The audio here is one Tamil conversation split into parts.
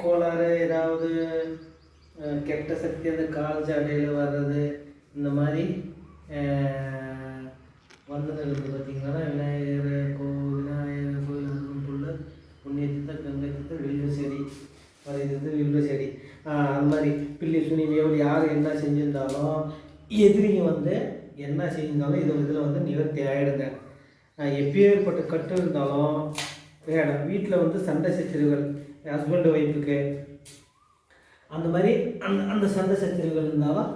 கோளாறு ஏதாவது கெட்ட சக்தி அந்த கால் ஜாடையில் வர்றது இந்த மாதிரி அஹ், இருக்குது பார்த்தீங்கன்னா விநாயகர் கோ விநாயகர் கோயில் புள்ள புண்ணிய தீர்த்த வில்வ செடி அது இது வில்வ செடி அந்த மாதிரி பில்லி சுனிவியோடு யார் என்ன செஞ்சிருந்தாலும் எதிரிங்க வந்து என்ன செஞ்சிருந்தாலும் இது இதில் வந்து நிவர்த்தி ஆகிடுங்க எப்பேற்பட்ட கட்டு இருந்தாலும் வேணும். வீட்டில் வந்து சண்டை சச்சரவுகள் ஹஸ்பண்டு ஒய்ஃபுக்கு அந்த மாதிரி அந்த அந்த சண்டை சச்சரவுகள் இருந்தாலும்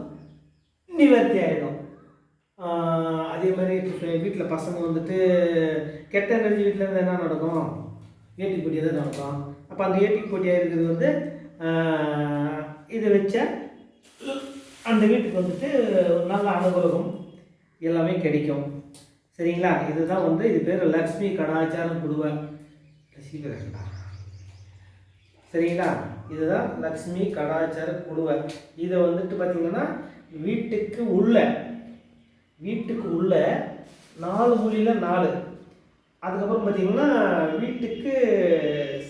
நிவர்த்தி ஆகிடும் அதே மாதிரி வீட்டில் பசங்க வந்துட்டு கெட்ட எனர்ஜி வீட்டில் இருந்து என்ன நடக்கும்? ஏட்டி போட்டியாக தான் நடக்கும். அப்போ அந்த ஏட்டி போட்டியாக இருக்கிறது வந்து இதை வச்ச அந்த வீட்டுக்கு வந்துட்டு ஒரு நல்ல அனுபவம் எல்லாமே கிடைக்கும். சரிங்களா? இதுதான் வந்து இது பேர் லக்ஷ்மி கடாச்சாரம் குடுவை. சீக்கிரம் சரிங்களா? இதுதான் லக்ஷ்மி கடாச்சார குடுவை. இதை வந்துட்டு பார்த்தீங்கன்னா வீட்டுக்கு உள்ள வீட்டுக்கு உள்ள நாலு மூலையில் நாலு. அதுக்கப்புறம் பார்த்தீங்கன்னா வீட்டுக்கு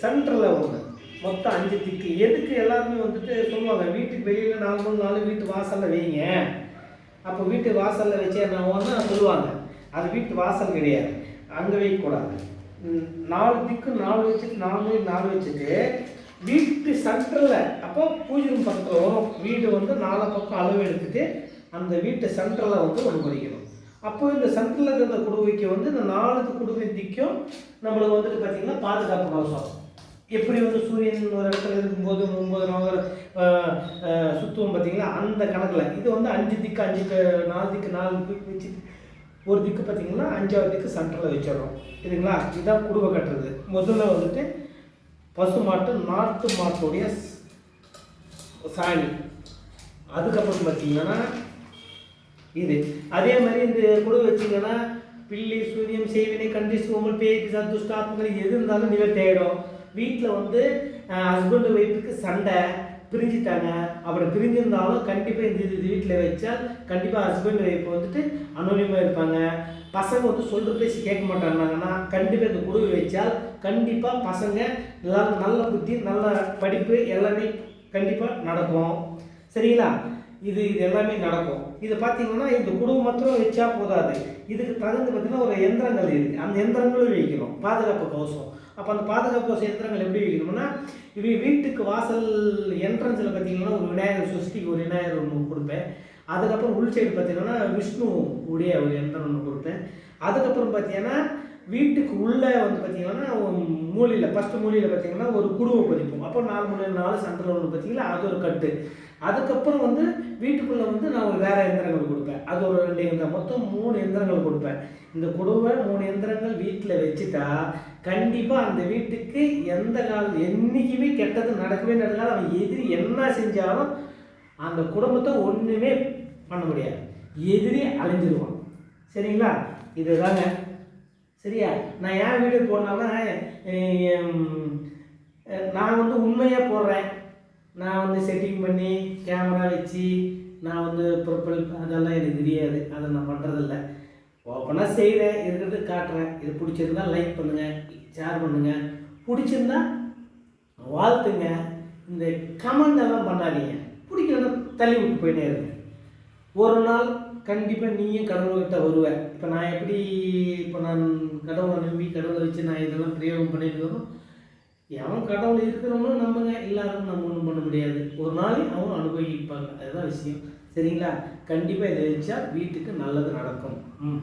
சென்டரில் ஒன்று மொத்தம் அஞ்சு திக்கு. எதுக்கு எல்லாருமே வந்துட்டு சொல்லுவாங்க வீட்டுக்கு வெளியில் நாலு மூணு நாலு வீட்டு வாசலில் வைங்க. அப்போ வீட்டு வாசலில் வச்சு என்ன ஆகும்னா சொல்லுவாங்க அது வீட்டு வாசல் கிடையாது. அங்கே வைக்கக்கூடாது. நாலு திக்கு நாலு வச்சுட்டு நாலு மூணு நாலு வச்சுட்டு வீட்டு சென்டரில் அப்போ பூஜை ரூம் பக்கத்தில் வரும். வீடு வந்து நாலு பக்கம் அளவு எடுத்துகிட்டு அந்த வீட்டு சென்டரில் வந்து ஒன்று படிக்கணும் அப்போ இந்த சென்டரில் இருக்கிற குடுவைக்கு வந்து இந்த நாலு குடுவை திக்கும் நம்மளுக்கு வந்துட்டு பார்த்தீங்கன்னா பாதுகாப்பு கவசம் எப்படி வந்து சூரியன் ஒரு இடத்துல இருக்கும்போது ஒன்பது நவகர சுற்றுவோம் பார்த்தீங்களா அந்த கணக்கில். இது வந்து அஞ்சு திக்கு அஞ்சு நாலு திக்கு நாலு திக்கு வச்சு ஒரு திக்கு பார்த்தீங்கன்னா அஞ்சாவது திக்கு சென்டரில் வச்சிடுறோம் சரிங்களா? இதுதான் குடுவை கட்டுறது. முதல்ல வந்துட்டு பசு மாட்டு நாட்டு மாட்டுடைய சாணி. அதுக்கப்புறம் பார்த்தீங்கன்னா இது. அதே மாதிரி இந்த குழு வச்சிங்கன்னா பில்லி சூரியம் செய்வினை கண்டி சோமல் பேய்க்கு சந்துஷ்டாத்மங்கள் எது இருந்தாலும் நீங்கள் தேடும் வீட்டில் வந்து ஹஸ்பண்ட் ஒய்ஃபுக்கு சண்டை. பிரிஞ்சுட்டாங்க. அப்படி பிரிஞ்சிருந்தாலும் கண்டிப்பாக இந்த இது வீட்டில் வச்சால் கண்டிப்பாக ஹஸ்பண்ட் ஒய்ஃப் வந்துட்டு அனோனியமாக இருப்பாங்க. பசங்க வந்து சொல்கிற பேசி கேட்க மாட்டாங்கன்னா கண்டிப்பாக இந்த குழுவை வச்சால் கண்டிப்பாக பசங்க எல்லாரும் நல்ல புத்தி நல்ல படிப்பு எல்லாமே கண்டிப்பாக நடக்கும். சரிங்களா? இது இது எல்லாமே நடக்கும். இது பார்த்தீங்கன்னா இந்த குடும்பம் மாத்திரம் வச்சா போதாது. இதுக்கு தகுந்து பார்த்தீங்கன்னா ஒரு எந்திரங்கள் இருக்குது அந்த எந்திரங்களும் வைக்கணும் பாதுகாப்பு கவசம் அப்போ அந்த பாதுகாப்பு கவசம் எந்திரங்கள் எப்படி வைக்கணும்னா இவ வீட்டுக்கு வாசல் என்ட்ரன்ஸில் பார்த்தீங்கன்னா ஒரு விநாயகர் சஷ்டிக்கு ஒரு விநாயகர் ஒன்று கொடுப்பேன். அதுக்கப்புறம் உள் சைடு பார்த்தீங்கன்னா விஷ்ணு உடைய ஒரு என்ட்ரன் ஒன்று கொடுப்பேன். அதுக்கப்புறம் பார்த்தீங்கன்னா வீட்டுக்கு உள்ளே வந்து பார்த்தீங்கன்னா மூலையில் ஃபஸ்ட்டு மூலையில் பார்த்தீங்கன்னா ஒரு குடுவை பதிப்போம். அப்போ நாலு மூணு நாலு சென்டரில் ஒன்று பார்த்தீங்களா அது ஒரு கட்டு. அதுக்கப்புறம் வந்து வீட்டுக்குள்ளே வந்து நான் ஒரு வேறு எந்திரங்கள் கொடுப்பேன். அது ஒரு ரெண்டு எந்திரம் மொத்தம் மூணு எந்திரங்கள் கொடுப்பேன். இந்த குடுவை மூணு எந்திரங்கள் வீட்டில் வச்சுட்டா கண்டிப்பாக அந்த வீட்டுக்கு எந்த கால என்றைக்குமே கெட்டது நடக்கவே நடக்காது. அவன் எதிரி என்ன செஞ்சாலும் அந்த குடும்பத்தை ஒன்றுமே பண்ண முடியாது. எதிரி அழிஞ்சிருவான். சரிங்களா? இதுதாங்க. சரியா? நான் ஏன் வீடியோ போடலாம்னா நான் வந்து உண்மையாக போடுறேன் நான் வந்து செட்டிங் பண்ணி கேமரா வச்சு நான் வந்து ப்ரொஃபைல் அதெல்லாம் எனக்கு தெரியாது. அதை நான் பண்ணுறதில்ல ஓப்பனாக செய்கிறேன் இருக்கிறது காட்டுறேன். இது பிடிச்சிருந்தா லைக் பண்ணுங்கள் ஷேர் பண்ணுங்கள் பிடிச்சிருந்தா வாழ்த்துங்க. இந்த கமெண்ட் எல்லாம் பண்ணாதீங்க. பிடிக்கலன்னா தள்ளி விட்டு போயிட்டே இருங்க. ஒரு நாள் கண்டிப்பாக நீயும் கடவுள்கிட்ட வருவேன் இப்போ நான் எப்படி இப்போ நான் கடவுளை வச்சு நான் இதெல்லாம் பிரயோகம் பண்ணிட்டு இருக்கோம் எவன் கடவுள் இருக்கிறவனோ நம்புங்க. எல்லாரும் நம்ம ஒன்றும் பண்ண முடியாது. ஒரு நாளைக்கு அவன் அனுபவிப்பாங்க. அதுதான் விஷயம். சரிங்களா? கண்டிப்பாக இதை வச்சா வீட்டுக்கு நல்லது நடக்கும். ம்.